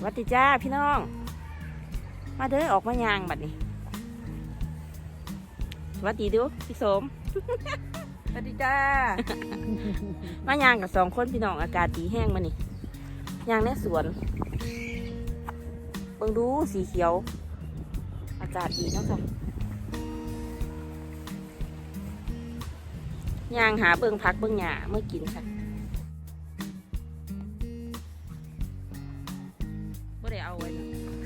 หวัดดีจ้าพี่น้อง มาเด้อออกมายางบัดนี้หวัดดีดูพี่สมสวัสดีจ้า มายางกับสองคนพี่น้องอากาศดีแห้งมานี่ยางในสวนเบิ่งดูสีเขียว อากาศดีเนาะค่ะยางหาเบิ่งพักเบิ่งหญ้าเมื่อกินค่ะ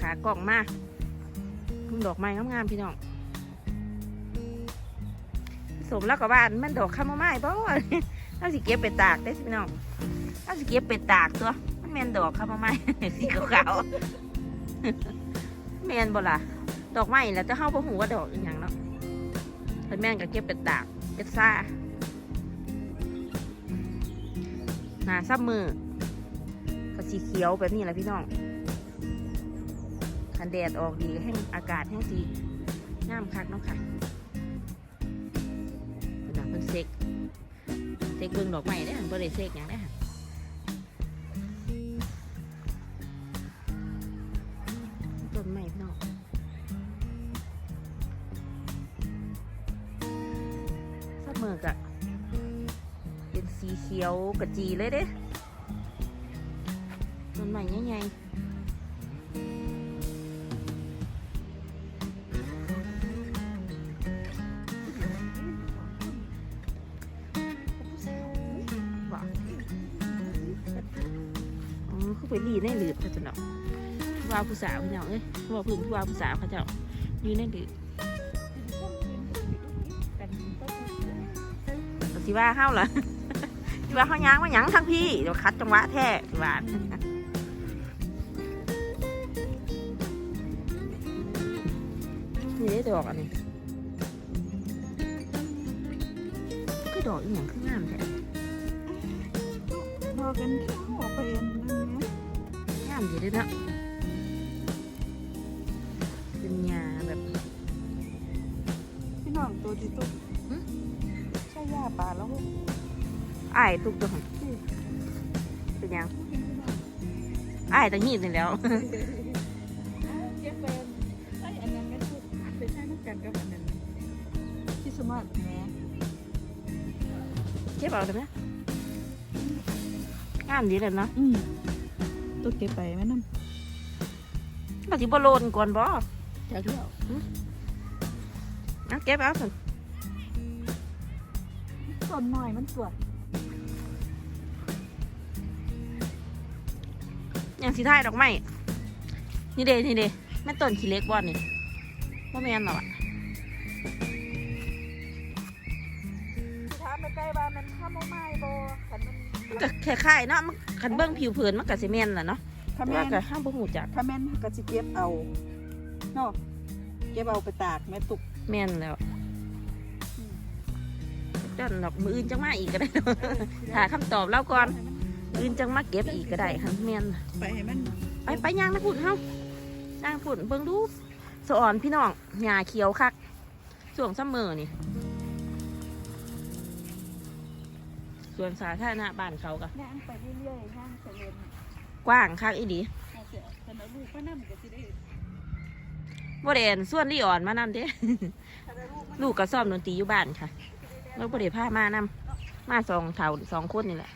ขากล่องมาทุ่งดอกไม้งามๆพี่น้องสมแล้วกับบ้านมันดอกคาโมไม้บ่เอาสิเก็บไปตากได้สิพี่น้องเอาสิเก็บไปตากตัว มันแมนดอกครับมาไม้สีขาวๆแมนบ่ล่ะดอกไม้แล้วจะเข้าบ่หูว่าดอกอีหยังเนาะถ้าแม่นก็เก็บไปตากเป็นซ่าหนาซับมือก็สีเขียวแบบนี้แหละพี่น้อง คันแดดออกดีแห้งอากาศแห้งสีน้ำคักเนาะค่ะเป็นหนังเป็นเซ็กเซ็กเบิ่งดอกไม้ได้อหันบ่ได้เซ็กหยังได้อหันต้นไม้พี่น้องซับมือกอะเป็นสีเขียวกะจีเลยเด้ต้นไม้ใหญ่ๆ ว่าผู้สาวพี่น้องเอ้ยว่าพึ่งว่าผู้สาวเขาเจ้าอยู่ในหลืบสิว่าเฮาเหรอสิว่าเฮายังว่าหยังทั้งพี่เดี๋ยวคัดจังหวะแท้สิว่านี่ได้ดอกอันนี้คือดอกอีหยังคืองามแท้พอกันออกไปเองนั่นนะงามอยู่เด้วยเนาะ น้องตัวที่ตุ๊กหึใช่ย่าป่าแล้วอ้ายตุกตัวของเป็นหยังอ้ายตะหีดนี่แหล้วเก็บเป็นไอ้อันนั้นไม่ถูกไปใช้น้ำกันกับอันนั้นที่สมัติแหมเก็บเอาได้ไหมงามดีเลยเนาะอืมตัวเก็บไปไหมนั่นเราสิบ่โลนก่อนบ่จากเที่ยว เอาเก็บเอาสิ ต้นหน่อยมันสวยอย่างสีไทยดอกไม้นี่เดนี่เดแม่ต้นขี้เล็กบ่นี่บ่าแม่นหรอกอะถามไปใกล้บ้านมันข้ามไม้บ่ขันมันมันก็คล้ายๆเนาะมันคันเบิ่งผิวเผินมันก็สิแม่นแหละเนาะถ้าแต่แม่ว่านก็ห้ามบ่ฮู้จักถ้าแม่นก็สิเก็บเอาเนาะเก็บเอาไปตากแม่ตุก แม่นแล้ว จันดอกมืออื่นจังมาอีกก็ได้เนาะหาคำตอบเล่าก่อนมื้ออื่นจังมาเก็บอีกก็ได้คันแม่น ไปให้มันไปไปย่างนะพุ่นเฮาย่างพุ่นเบิ่งดูสะอ่อนพี่น้องหญ้าเขียวคักช่วงซัมเมอร์นี่ส่วนสาธารณะบ้านเขาก็ย่างไปเรื่อยๆย่างไปเรื่อยกว้างคักอีดีๆเอาเสียคันเอาลูกก็นั่ก็สิได้บ่ได้อันส่วนลี่อ่อนมานำเด้คันเอาลูกมันลูกก็ซ้อมดนตรีอยู่บ้านค่ะ แล้วบ่ได้พามานำมาสองเท่าสองคนนี่แหละ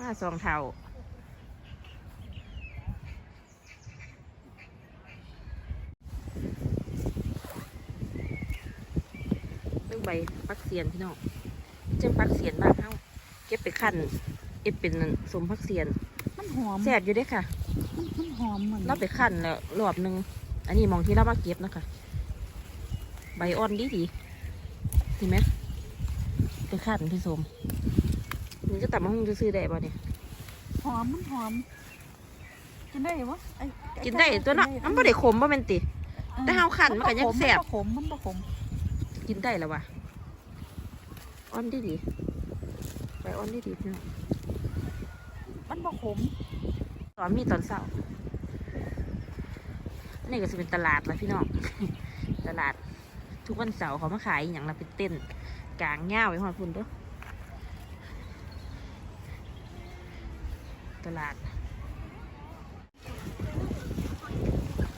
มาสองเท่าเรื่องใบปักเสียนพี่น้องเจ้าปักเสียนบ้านเฮาเก็บไปขั้นเก็บเป็นสมพักเสียน มันหอมแซ่บอยู่เด้ค่ะ มันหอมเหมือนเราไปขั้นแล้วรอบหนึง อันนี้มองที่เรามาเก็บนะคะ ใบอ่อนดีดีเห็นไหมไปขั้นพี่สมนี่จะตัดมะฮุงจะซื้อได้บ่เนี่ยหอมมันหอม กินได้วะไอ้กินได้ตัวเนาะมันไม่ได้ขมบ่แม่นติแต่เฮาคั่นมันก็ยังแซ่บมันบ่ขมมันบ่ขม กินได้แล้ววะอ่อนดีดีใบอ่อนดีดีพี่น้องมันบ่ขมตอนมีตอนเช้าอั นนี้ก็จะเป็นตลาดละพี่น้องตลาดทุกวันเสาร์เขามาขายอย่างละเป็นเต้นกลางเง่าไว้หอดพุ่นเด้อตลาด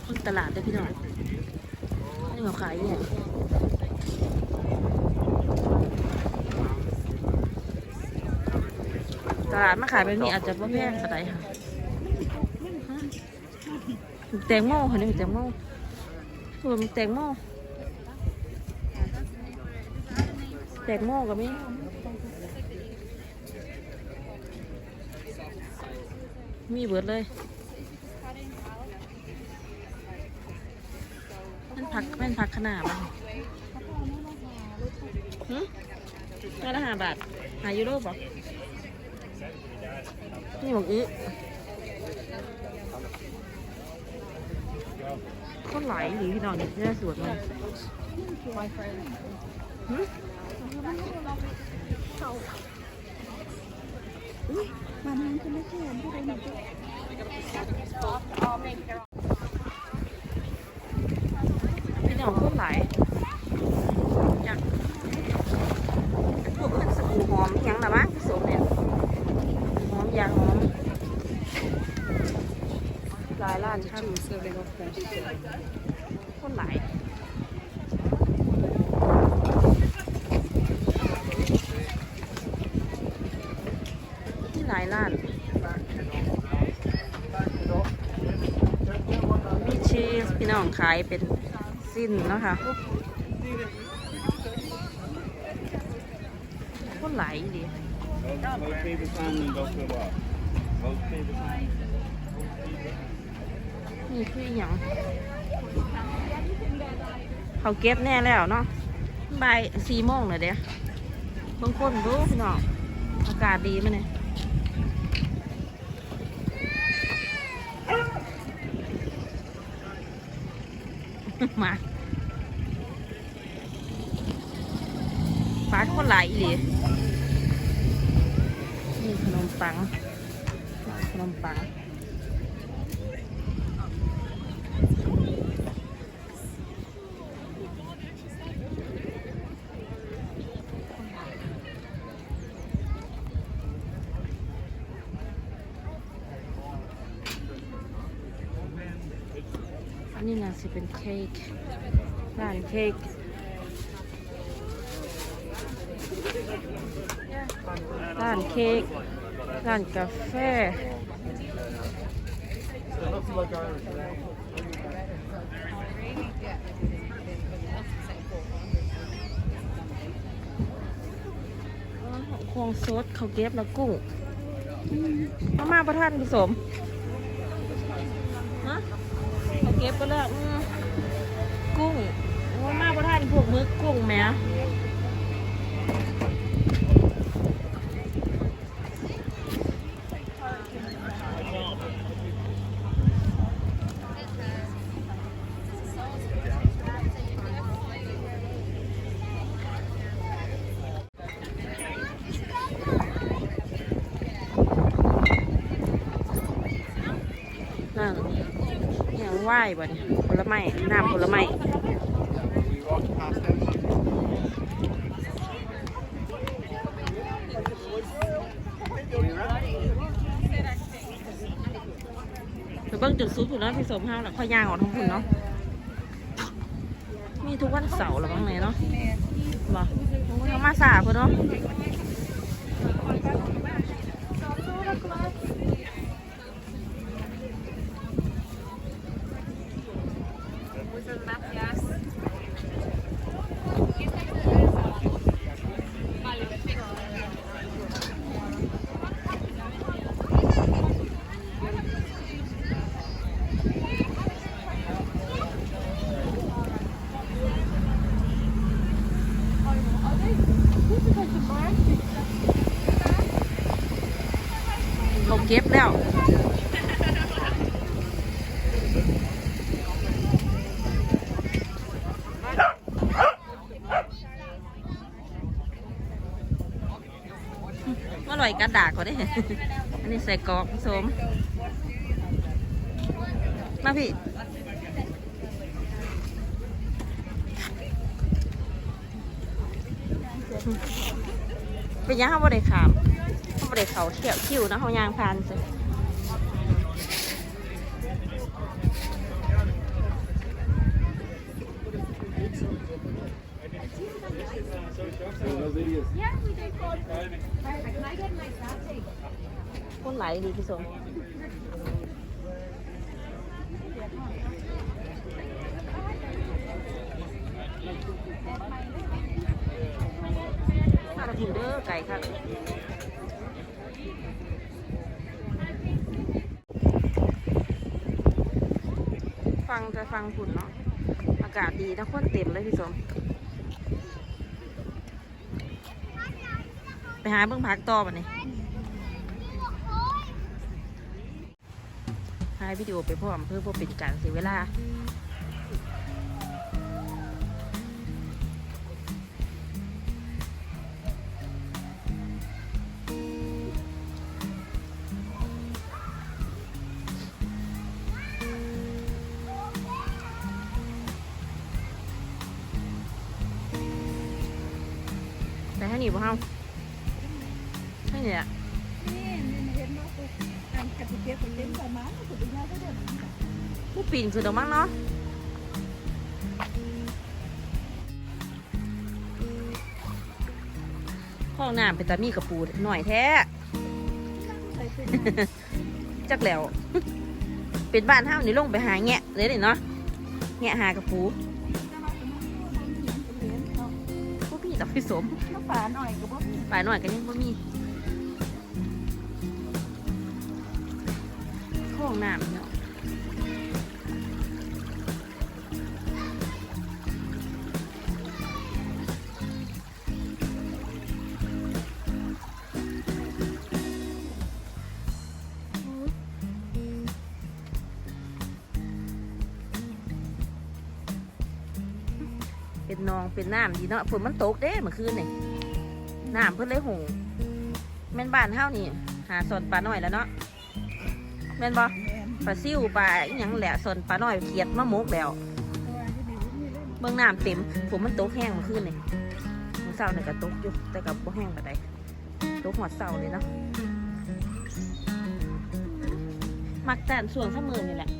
คนตลาดเด้อพี่น้องนี่เขาขายเนี่ยตลาดมาขายแบบนี้อาจจะพ่แพงก็ได้ค่ะ แตงโมค่ะนี่แตงโมรวมแตงโมแตงโมก็มีมีเบิดเลย มันผักมันผักขนาดบ้างหืมน่ละห้าบาทหายูโรป่ะนี่บอกอื้อ ก็ไหลหรือพี่น้องนี่น่าสวยมากหืมมันนั้นจะไม่ใช่อันที่เราเห็นพี่น้องก็ไหลอยากพวกมันสบู่หอมอิหยังละมั้งสมเนี่ยหอมยาหอม หลายร้านช่าง serving of fresh คนหลายที่หลายร้านมีชีสพี่น้องขายเป็นสิ้นเนาะคะคนหลายดี นี่คืออย่างเขาเก็บแน่แล้วเนาะบ่ายสี่โมงเลยเดี๋ยวบางคนรู้พี่น้องอากาศดีไหมเนี่ยมาฟ้าคนหลายอีหลีนี่ขนมปังขนมปัง อันนี้น่าจะเป็นเค้กร้านเค้กร้านเค้กร้านกาแฟควงซดเขาเก็บแล้วกุ้งมามาประทานผสมฮะเขาเก็บไปแล้วอืม กุ้งโอ้มาประทานพวกมือกุ้งแหมนั่นอย่างไหว้บ่เนี่ย ไม้น้ำผลไม้เบิ่งจุดซุปอยู่เนาะพี่สมห้าวแล้วค่อยางออกทั้งพุ่นเนาะ มีทุกวันเสาร์หรือบ้างไหนเนาะบอ้ยเอามาสาเพื่นเนาะ เก็บแล้วอร่อยกระดาษก็ได้ อันนี้ใส่กอกสม มาพี่เป็นยังเขาบ่ได้ขาม เขาไม่ได้เขาเที่ยวคิวนะเขายางพันสิคนไหลดีพี่สมสารพิมเดอร์ไก่ค่ะ ฟังจะฟังฝุ่นเนาะอากาศดีนะคนเต็มเลยพี่สม ไปหาเบิ่งพักต่อวันนี่ถ่ายวิดีโอไปพร้อมเพื่อบ่เป็นการเสียเวลา แต่ให้หนีบ่เฮาให้เนี่ยนี่นี่เห็นว่ากูอันกระติกเก็บไปเต็มประมาณกูไปยาได้เดือนผู้ปีนคือดอกมั้งเนาะห้องน้ำเป็นตามีกระปูหน่อยแท้ใส่เป็นจักแล้ว เป็นบ้านเฮานี่ลงไปหาแงะเลยนี่เนาะแงะหากระปู ผู้พี่ตับพี่สมน้ำปลาหน่อยก็บ่มีฝ่ายหน่อยก็ยังบ่มีห้องน้ำเนาะ นองเป็นน้ำดีเนาะฝนมันตกเด้เมื่อคืนนี่น้ำเพิ่นเลยหงแม่นบ้านเฮานี่หาสนปลาหน้อยแล้วเนาะแม่นบ่ปลาซิวปลาอีหยังแหละสนปลาหน้อยเขียดมะมกแล้วเล่นเบิ่งน้ำเต็มฝนมันตกแห้งเมื่อคืนนี่มื้อเช้านี่ก็ตกอยู่แต่ก็บ่แห้งปานใดตกหอดเช้าเลยเนาะมักแต่ส่วนเสมอนี่แหละ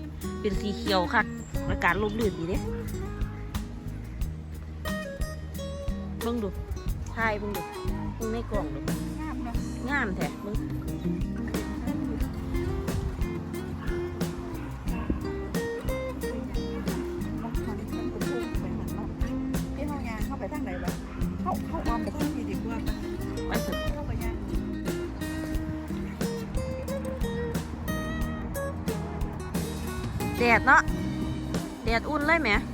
เป็นสีเขียวคักอากาศลมลื่นดีเด้ เบิ่งดูถ่ายเบิ่งดูเบิ่งในกล่องดูงามเนาะงามแท้เบิ่งบางครั้งมันก็พุ่งไปหันเนาะที่ห้องยางเข้าไปทางไหนวะเข้าเข้าออมไปทางนี้ดีกว่าปะไปเถอะเข้าไปยางแดดเนาะแดดอุ่นเลยแหมลูกพี่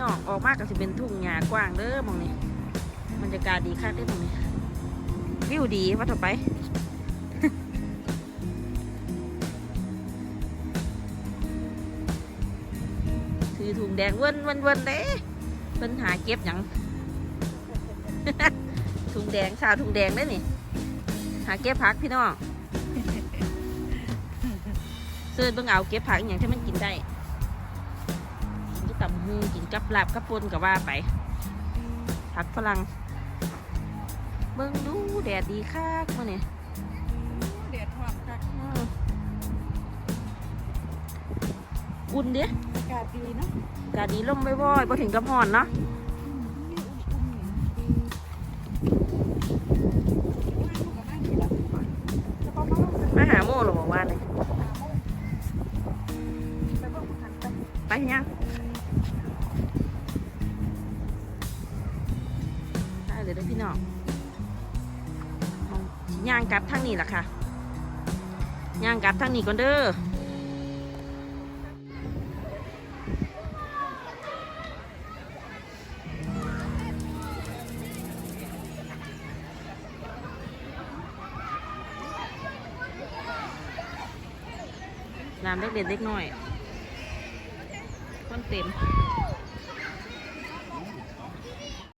น้องออกมากก็สิเป็นทุ่งหญ้ากว้างเด้อมองนี้บรรยากาศดีคักเด้อมองนี้วิวดีว่าต่อไปถือถุงแดงเวินเวินเวินเด้เพิ่นหาเก็บหยังถุงแดงชาวถุงแดงได้นี่หาเก็บผักพี่น้องเสิร์ชเบิ่งเอาเก็บผักอย่างที่มันกินได้ หูกินกับลาบกับปนกับว่าไป ผักฝรั่งเบิ่งดูแดดดีคักมื้อนี้เดือดร้อนค่ะอืมอุ่นเด้อากาศดีเนาะอากาศดีลมบ่อยๆบ่ถึงกับร้อนเนาะ ย่างกลับทางนี้ล่ะค่ะย่างกลับทางนี้ก่อนเด้อน้ำเล็กเด็ดเล็กน้อยคนเต็ม